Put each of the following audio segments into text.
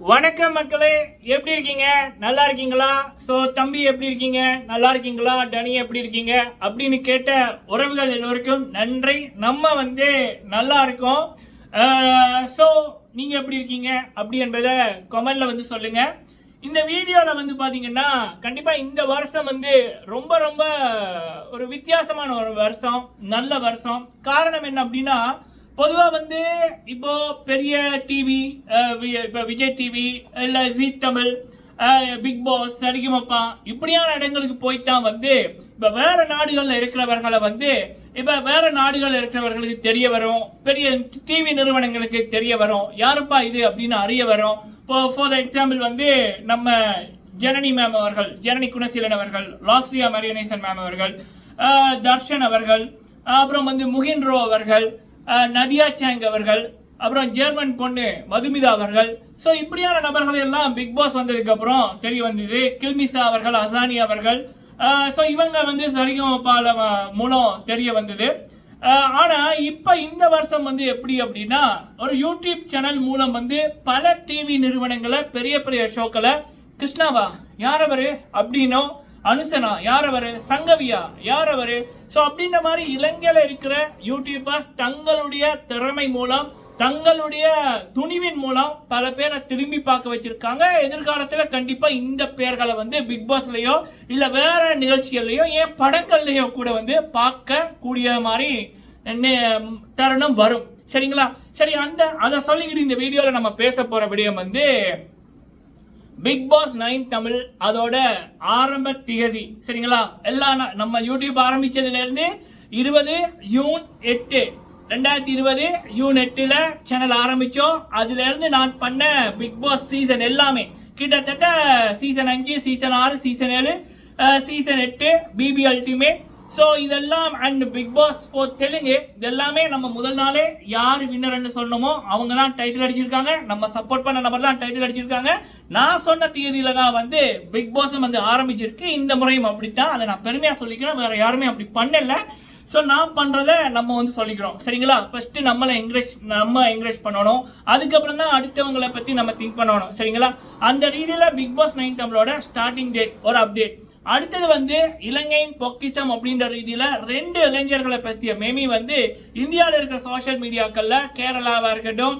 வணக்கம் மக்களே எப்படி இருக்கீங்க? நல்லா இருக்கீங்களா? ஸோ தம்பி எப்படி இருக்கீங்க? நல்லா இருக்கீங்களா? டனி எப்படி இருக்கீங்க? அப்படின்னு கேட்ட உறவுகள் எல்லோருக்கும் நன்றி. நம்ம வந்து நல்லா இருக்கோம். ஸோ நீங்கள் எப்படி இருக்கீங்க? அப்படி என்பதை கமெண்ட்ல வந்து சொல்லுங்கள் இந்த வீடியோவில் வந்து பார்த்தீங்கன்னா கண்டிப்பாக இந்த வருஷம் வந்து ரொம்ப ரொம்ப ஒரு வித்தியாசமான ஒரு வருஷம் நல்ல வருஷம். காரணம் என்ன அப்படின்னா பொதுவாக வந்து இப்போ பெரிய டிவி இப்போ விஜய் டிவி இல்லை Zee Tamil Bigg Boss Sarigamapa இப்படியான இடங்களுக்கு போய்தான் வந்து இப்போ வேற நாடுகளில் இருக்கிறவர்களை வந்து இப்போ வேற நாடுகளில் இருக்கிறவர்களுக்கு தெரிய வரும் பெரிய டிவி நிறுவனங்களுக்கு தெரிய வரும் யாருப்பா இது அப்படின்னு அறிய வரும். இப்போ ஃபார் எக்ஸாம்பிள் வந்து நம்ம ஜனனி மேம் அவர்கள் ஜனனி குணசீலன் அவர்கள் லாஸ்லியா மரியனேசன் மேம் அவர்கள் தர்ஷன் அவர்கள் அப்புறம் வந்து முகின்ரோ அவர்கள் நடியா நதியா சேங் அவர்கள் அப்புறம் ஜெர்மன் பொண்ணு மதுமிதா அவர்கள். ஸோ இப்படியான நபர்கள் எல்லாம் பிக் பாஸ் வந்ததுக்கு அப்புறம் தெரிய வந்தது. கில்மிசா அவர்கள் அசானி அவர்கள். ஸோ இவங்க வந்து சரிகம் பால மூலம் தெரிய வந்தது. ஆனால் இப்போ இந்த வருஷம் வந்து எப்படி அப்படின்னா ஒரு யூடியூப் சேனல் மூலம் வந்து பல டிவி நிறுவனங்களை பெரிய பெரிய ஷோக்களை கிருஷ்ணாவா யார் அவரு? அப்படின்னும் அனுசனா யார் அவரு சங்கவியா யார் அவரு ஸோ அப்படின்ற மாதிரி இலங்கையில இருக்கிற யூடியூபர்ஸ் தங்களுடைய திறமை மூலம் தங்களுடைய துணிவின் மூலம் பல பேரை திரும்பி பார்க்க வச்சிருக்காங்க. எதிர்காலத்தில் கண்டிப்பாக இந்த பேர்களை வந்து பிக் பாஸ்லேயோ இல்லை வேற நிகழ்ச்சிகள்லையோ ஏன் படங்கள்லையோ கூட வந்து பார்க்க கூடிய மாதிரி தருணம் வரும். சரிங்களா? சரி அந்த அதை சொல்லிக்கிட்டு இந்த வீடியோவில் நம்ம பேச போகிற விடயம் வந்து பிக் பாஸ் நைன் தமிழ் அதோட ஆரம்ப திகதி. சரிங்களா? எல்லாம் நம்ம யூடியூப் ஆரம்பிச்சதுல இருந்து இருபது ஜூன் எட்டு. ரெண்டாயிரத்தி இருபது ஜூன் எட்டுல சேனல் ஆரம்பிச்சோம். அதுல இருந்து நான் பண்ண பிக் பாஸ் சீசன் எல்லாமே. கிட்டத்தட்ட சீசன் அஞ்சு சீசன் ஆறு சீசன் ஏழு சீசன் எட்டு பிபி அல்டிமேட் ஸோ இதெல்லாம் and Bigg Boss four Telugu இதெல்லாமே நம்ம முதல் நாளே யார் வின்னர்னு சொன்னோமோ அவங்க தான் டைட்டில் அடிச்சிருக்காங்க. நம்ம சப்போர்ட் பண்ண நபர் தான் டைட்டில் அடிச்சிருக்காங்க. நான் சொன்ன தேதியில தான் வந்து பிக் பாஸ் வந்து ஆரம்பிச்சிருக்கு. இந்த முறையும் அப்படித்தான். அதை நான் பெருமையாக சொல்லிக்கிறேன். வேற யாருமே அப்படி பண்ணல. ஸோ நான் பண்ணுறத நம்ம வந்து சொல்லிக்கிறோம். சரிங்களா? ஃபர்ஸ்ட் நம்மளை என்கரேஜ் நம்ம என்கரேஜ் பண்ணணும். அதுக்கப்புறம் தான் அடுத்தவங்களை பற்றி நம்ம திங்க் பண்ணணும். சரிங்களா? அந்த ரீதியில் பிக் பாஸ் நைன் தமிழோட ஸ்டார்டிங் டேட் ஒரு அப்டேட் அடுத்தது வந்து இலங்கையின் பொக்கிசம் அப்படின்ற ரீதியில் ரெண்டு இளைஞர்களை பற்றிய மேமி வந்து இந்தியாவில் இருக்கிற சோஷியல் மீடியாக்களில் கேரளாவாக இருக்கட்டும்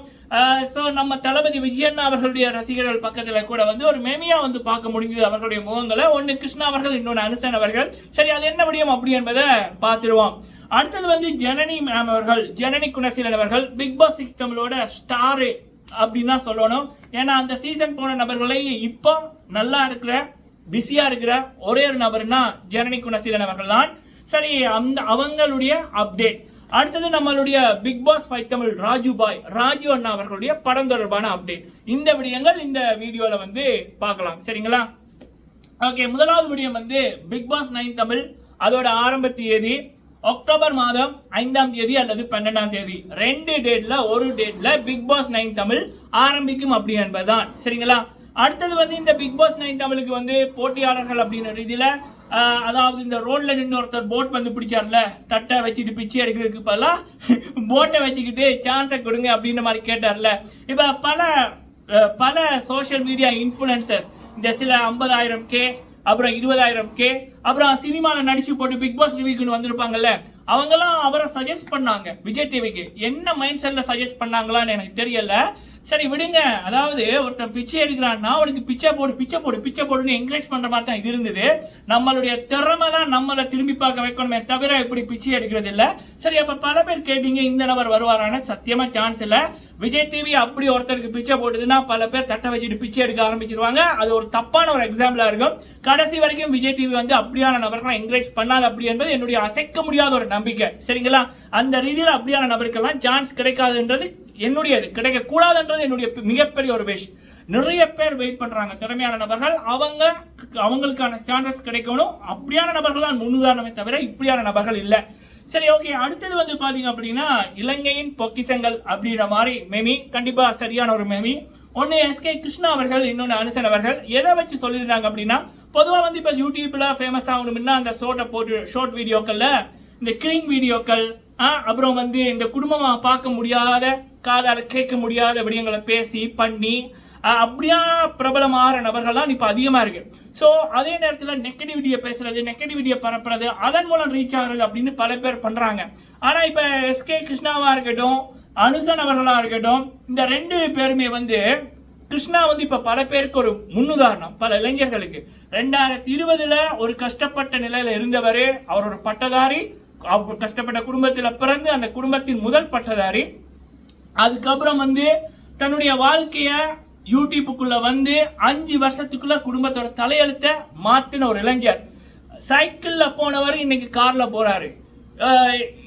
ஸோ நம்ம தளபதி விஜயண்ணா அவர்களுடைய ரசிகர்கள் பக்கத்தில் கூட வந்து ஒரு மேமியாக வந்து பார்க்க முடிஞ்சது அவர்களுடைய முகங்களை. ஒன்று கிருஷ்ணா அவர்கள் இன்னொன்று அனுசன் அவர்கள். சரி அது என்ன விடியம் அப்படி என்பதை பார்த்துருவோம். அடுத்தது வந்து ஜனனி மேம் அவர்கள் ஜனனி குணசீலன் அவர்கள் பிக் பாஸ் சிக்ஸ் தமிழோட ஸ்டாரு அப்படின்னு தான் சொல்லணும். ஏன்னா அந்த சீசன் போன நபர்களை இப்போ நல்லா இருக்கிற பிஸியா இருக்கிற ஒரே ஒரு நபர்னா ஜனனி குணசீலன் அவர்கள் தான். சரி அந்த அவங்களுடைய அப்டேட் அடுத்தது நம்மளுடைய Bigg Boss five Tamil Raju bhai Raju அண்ணா அவர்களுடைய படம் தொடர்பான அப்டேட் இந்த விடயங்கள் இந்த வீடியோல வந்து பார்க்கலாம். சரிங்களா? ஓகே முதலாவது விடயம் வந்து பிக் பாஸ் நைன் தமிழ் அதோட ஆரம்ப தேதி அக்டோபர் மாதம் ஐந்தாம் தேதி அல்லது பன்னெண்டாம் தேதி. ரெண்டு டேட்ல ஒரு டேட்ல பிக் பாஸ் நைன் தமிழ் ஆரம்பிக்கும் அப்படி என்பதுதான். சரிங்களா? அடுத்தது வந்து இந்த பிக் பாஸ் நைன் தமிழுக்கு வந்து போட்டியாளர்கள் அப்படின்ற ரீதியில் அதாவது இந்த ரோட்ல நின்று ஒருத்தர் போட் வந்து பிடிச்சார்ல தட்டை வச்சுட்டு பிச்சை எடுக்கிறதுக்கு பதிலாக போட்டை வச்சுக்கிட்டு சான்ஸை கொடுங்க அப்படின்ற மாதிரி கேட்டார்ல. இப்போ பல பல சோஷியல் மீடியா இன்ஃப்ளூயன்சர் இந்த சில ஐம்பதாயிரம் கே அப்புறம் இருபதாயிரம் கே அப்புறம் சினிமாவில் நடிச்சு போட்டு பிக் பாஸ் ரிவியூக்குன்னு வந்திருப்பாங்கல்ல அவங்கெல்லாம் அவரை சஜஸ்ட் பண்ணாங்க விஜய் டிவிக்கு என்ன மைண்ட் செட்டில் சஜஸ்ட் பண்ணாங்களான்னு எனக்கு தெரியல. சரி விடுங்க. அதாவது ஒருத்தன் பிச்சை எடுக்கிறான்னா அவனுக்கு பிச்சை போடு பிச்சை போடு பிச்சை போடுன்னு என்கரேஜ் பண்ற மாதிரி தான் இது இருந்தது. நம்மளுடைய திறமை தான் நம்மளை திரும்பி பார்க்க வைக்கணுமே தவிர இப்படி பிச்சை எடுக்கிறது இல்ல. சரி அப்ப பல பேர் கேட்டீங்க இந்த நபர் வருவாரான சத்தியமா சான்ஸ் இல்ல. விஜய் டிவி அப்படி ஒருத்தருக்கு பிச்சை போடுதுன்னா பல பேர் தட்டை வச்சுட்டு பிச்சை எடுக்க ஆரம்பிச்சிருவாங்க. அது ஒரு தப்பான ஒரு எக்ஸாம்பிளா இருக்கும். கடைசி வரைக்கும் விஜய் டிவி வந்து அப்படியான நபர்களை என்கரேஜ் பண்ணாது அப்படி என்பது என்னுடைய அசைக்க முடியாத ஒரு நம்பிக்கை. சரிங்களா? அந்த ரீதியில் அப்படியான நபருக்கெல்லாம் சான்ஸ் கிடைக்காதுன்றது என்னுடையது. கிடைக்கக்கூடாதுன்றது என்னுடைய மிகப்பெரிய ஒரு விஷ் நிறைய பேர் வெயிட் பண்ணுறாங்க திறமையான நபர்கள் அவங்க அவங்களுக்கான சான்சஸ் கிடைக்கணும். அப்படியான நபர்கள் தான் முன்னுதாரணமே தவிர இப்படியான நபர்கள் இல்லை. சரி ஓகே அடுத்தது வந்து பாத்தீங்க அப்படின்னா இலங்கையின் பொக்கிசங்கள் அப்படின்ற மாதிரி மெமி கண்டிப்பா சரியான ஒரு மெமி ஒன்னு எஸ்கே கிருஷ்ணா அவர்கள் இன்னொன்று அனுசன் அவர்கள். எதை வச்சு சொல்லியிருந்தாங்க அப்படின்னா பொதுவாக வந்து இப்போ யூடியூப்பில் ஃபேமஸ் ஆகணும்னா அந்த ஷோட்டை போட்டு ஷார்ட் வீடியோக்களில் இந்த கிரீன் வீடியோக்கள் அப்புறம் வந்து இந்த குடும்பமாக பார்க்க முடியாத காதால் கேட்க முடியாத விடயங்களை பேசி பண்ணி அப்படியா பிரபலமாகிற நபர்கள்லாம் இப்போ அதிகமாக இருக்கு. ஸோ அதே நேரத்தில் நெகட்டிவிட்டியை பேசுறது நெகட்டிவிட்டியை பரப்புறது அதன் மூலம் ரீச் ஆகுறது அப்படின்னு பல பேர் பண்ணுறாங்க ஆனால் இப்போ எஸ்கே கிருஷ்ணாவாக இருக்கட்டும் அனுசன் அவர்களாக இருக்கட்டும் இந்த ரெண்டு பேருமே வந்து கிருஷ்ணா வந்து இப்போ பல பேருக்கு ஒரு முன்னுதாரணம் பல இளைஞர்களுக்கு. ரெண்டாயிரத்தி இருபதில் ஒரு கஷ்டப்பட்ட நிலையில் இருந்தவர் அவர் ஒரு பட்டதாரி அவர் கஷ்டப்பட்ட குடும்பத்தில் பிறந்து அந்த குடும்பத்தின் முதல் பட்டதாரி அதுக்கப்புறம் வந்து தன்னுடைய வாழ்க்கைய யூடியூப்புக்குள்ள வந்து அஞ்சு வருஷத்துக்குள்ள குடும்பத்தோட தலையெழுத்தை மாத்தின ஒரு இளைஞர். சைக்கிளில் போனவர் இன்னைக்கு காரில் போறாரு.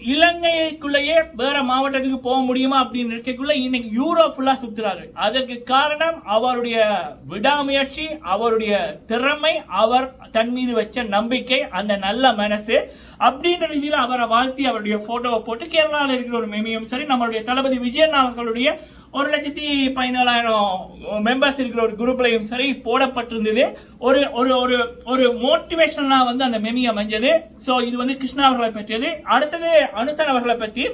இலங்கைக்குள்ளேயே வேற மாவட்டத்துக்கு போக முடியுமா அப்படின்னு இருக்கக்குள்ள இன்னைக்கு யூரோ ஃபுல்லா சுத்துறாரு. அதற்கு காரணம் அவருடைய விடாமுயற்சி அவருடைய திறமை அவர் தன் மீது வச்ச நம்பிக்கை அந்த நல்ல மனசு அப்படின்ற ரீதியில் அவரை வாழ்த்தி அவருடைய போட்டோவை போட்டு கேரளாவில் இருக்கிற ஒரு மெமியும் சரி நம்மளுடைய தளபதி விஜயன் அவர்களுடைய ஒரு லட்சத்தி பதினாலாயிரம் மெம்பர்ஸ் இருக்கிற ஒரு குரூப்லையும் சரி போடப்பட்டிருந்தது. ஒரு ஒரு ஒரு ஒரு மோட்டிவேஷனாக வந்து அந்த மெமி அமைஞ்சது. ஸோ இது வந்து கிருஷ்ணா அவர்களை பற்றியது. அடுத்தது அனுசன் அவர்களை பற்றி.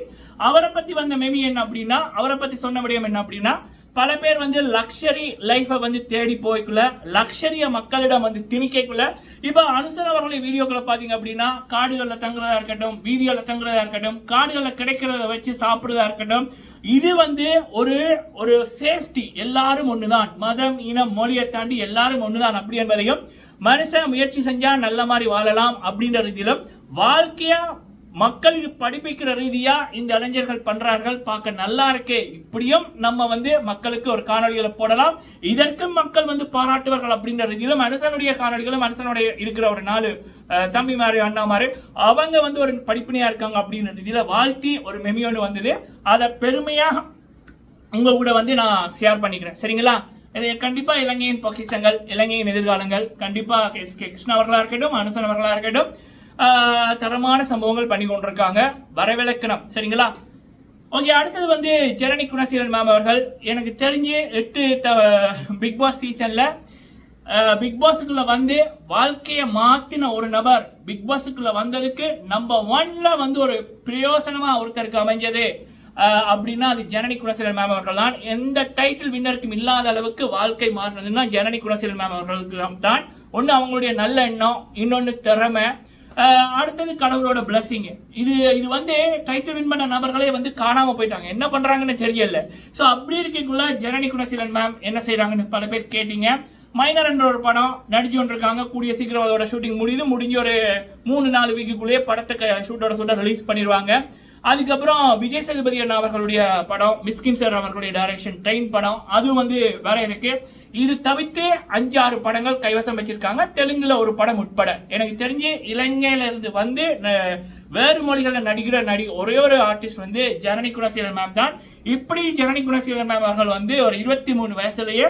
அவரை பற்றி வந்த மெமி என்ன அப்படின்னா அவரை பற்றி சொன்ன விடயம் என்ன அப்படின்னா பல பேர் வந்து லக்ஷரி லைஃபை வந்து தேடி போய்க்குள்ள லக்ஷரியை மக்களிடம் வந்து திணிக்கக்குள்ள. இப்போ அனுசன் அவர்களுடைய வீடியோக்களை பார்த்தீங்க அப்படின்னா காடுகளில் தங்குறதா இருக்கட்டும் வீதிகளில் தங்குறதா இருக்கட்டும் காடுகளில் கிடைக்கிறத வச்சு சாப்பிட்றதா இருக்கட்டும் இது வந்து ஒரு ஒரு சேஃப்டி எல்லாரும் ஒண்ணுதான். மதம் இனம் மொழியை தாண்டி எல்லாரும் ஒண்ணுதான் அப்படி என்பதையும் மனுஷன் முயற்சி செஞ்சா நல்ல மாதிரி வாழலாம் அப்படின்ற ரீதியிலும் வாழ்க்கையா மக்களுக்கு படிப்பிக்கிற ரீதியாக இந்த இளைஞர்கள் பண்ணுறார்கள் பார்க்க நல்லா இருக்கே. இப்படியும் நம்ம வந்து மக்களுக்கு ஒரு காணொளிகளை போடலாம். இதற்கும் மக்கள் வந்து பாராட்டுவார்கள் அப்படின்ற ரீதியிலும் மனுஷனுடைய காணொளிகளும் மனுஷனுடைய இருக்கிற ஒரு நாலு தம்பி மாதிரி அண்ணா மாதிரி அவங்க வந்து ஒரு படிப்பினையாக இருக்காங்க அப்படின்ற ரீதியில் வாழ்த்தி ஒரு மெமியோன்னு வந்தது. அதை பெருமையாக உங்க கூட வந்து நான் ஷேர் பண்ணிக்கிறேன். சரிங்களா? இது கண்டிப்பா இலங்கையின் பொக்கிஷங்கள் இலங்கையின் எதிர்காலங்கள் கண்டிப்பா எஸ் கே கிருஷ்ணா அவர்களா இருக்கட்டும் அனுசன் அவர்களா இருக்கட்டும் தரமான சம்பவங்கள் பண்ணி கொண்டிருக்காங்க. வரவிலக்கணம். சரிங்களா? ஓகே அடுத்தது வந்து ஜனனி குணசீலன் மேம் அவர்கள். எனக்கு தெரிஞ்சு எட்டு பிக் பாஸ் சீசன்ல பிக் பாஸுக்குள்ள வந்து வாழ்க்கையை மாத்தின ஒரு நபர் பிக் பாஸுக்குள்ளே வந்ததுக்கு நம்பர் ஒன்ல வந்து ஒரு பிரயோசனமா ஒருத்தருக்கு அமைஞ்சது. அப்படின்னா அது ஜனனி குணசீலன் மேம் அவர்கள் தான். எந்த டைட்டில் வின்னருக்கும் இல்லாத அளவுக்கு வாழ்க்கை மாறினதுன்னா ஜனனி குணசீலன் மேம் அவர்களுக்கு தான். ஒன்று அவங்களுடைய நல்ல எண்ணம். இன்னொன்று திறமை. அடுத்தது கடவுளோட பிளஸ்ஸிங் இது இது வந்து டைட்டில் வின் பண்ண நபர்களே வந்து காணாமல் போயிட்டாங்க. என்ன பண்ணுறாங்கன்னு தெரியல. ஸோ அப்படி இருக்கக்குள்ள ஜனனி குணசீலன் மேம் என்ன செய்கிறாங்கன்னு பல பேர் கேட்டீங்க. மைனர் என்ற ஒரு படம் நடிச்சு கொண்டிருக்காங்க. கூடிய சீக்கிரம் அதோட ஷூட்டிங் முடியுது. முடிஞ்ச ஒரு மூணு நாலு வீக்குக்குள்ளேயே படத்தை ஷூட்டோட ஷூட்டை ரிலீஸ் பண்ணிடுவாங்க. அதுக்கப்புறம் விஜய் சேதுபதி அண்ணா அவர்களுடைய படம் மிஸ்கின் சார் அவர்களுடைய டைரக்ஷன் ட்ரெயின் படம். அதுவும் வந்து வேற இருக்கு இது தவிர்த்து அஞ்சு ஆறு படங்கள் கைவசம் வச்சிருக்காங்க. தெலுங்குல ஒரு படம் உட்பட. எனக்கு தெரிஞ்சு இலங்கையில இருந்து வந்து வேறு மொழிகளில் நடிக்கிற நடி ஒரே ஒரு ஆர்டிஸ்ட் வந்து ஜனனி குணசீலன் மேம் தான். இப்படி ஜனனி குணசீலன் மேம் அவர்கள் வந்து ஒரு இருபத்தி மூணு வயசுலயே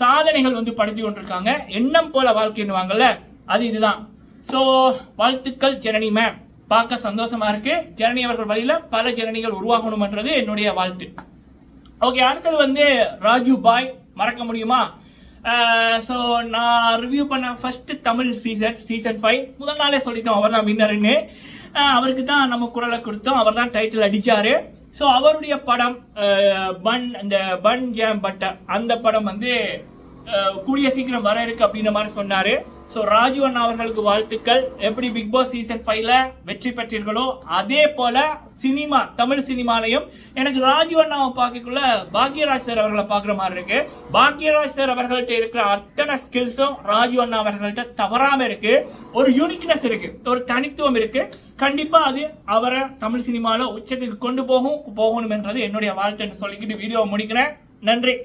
சாதனைகள் வந்து படித்து கொண்டிருக்காங்க. எண்ணம் போல வாழ்க்கைன்னுவாங்கல்ல அது இதுதான். ஸோ வாழ்த்துக்கள் ஜனனி மேம் பார்க்க சந்தோஷமா இருக்கு. ஜனனி அவர்கள் வழியில பல ஜனனிகள் உருவாகணும்ன்றது என்னுடைய வாழ்த்து. ஓகே அடுத்தது வந்து ராஜு பாய். மறக்க முடியுமா? Uh, ஸோ நான் ரிவ்யூ பண்ண first Tamil season season five முதல் நாளே சொல்லிட்டோம் அவர் தான் வின்னர்னு uh, அவருக்கு தான் நம்ம குரலை கொடுத்தோம் அவர் தான் டைட்டில் அடித்தார் ஸோ அவருடைய படம் uh, பன் அந்த பன் ஜாம் பட்டர் அந்த படம் வந்து கூடிய சீக்கிரம் வர இருக்கு அப்படின்ற மாதிரி சொன்னாரு. ஸோ ராஜு அண்ணா அவர்களுக்கு வாழ்த்துக்கள். எப்படி பிக் பாஸ் சீசன் ஃபைவ்ல வெற்றி பெற்றீர்களோ அதே போல சினிமா தமிழ் சினிமாலையும் எனக்கு ராஜு அண்ணாவை பார்க்கக்குள்ள பாக்யராஜ் சார் அவர்களை பார்க்குற மாதிரி இருக்கு. பாக்யராஜ் சார் அவர்கள்ட்ட இருக்கிற அத்தனை ஸ்கில்ஸும் ராஜு அண்ணா அவர்கள்ட்ட தவறாம இருக்கு. ஒரு யூனிக்னஸ் இருக்கு. ஒரு தனித்துவம் இருக்கு. கண்டிப்பா அது அவரை தமிழ் சினிமாவில் உச்சத்துக்கு கொண்டு போகும் போகணும் என்றது என்னுடைய வாழ்த்துன்னு சொல்லிக்கிட்டு வீடியோவை முடிக்கிறேன். நன்றி.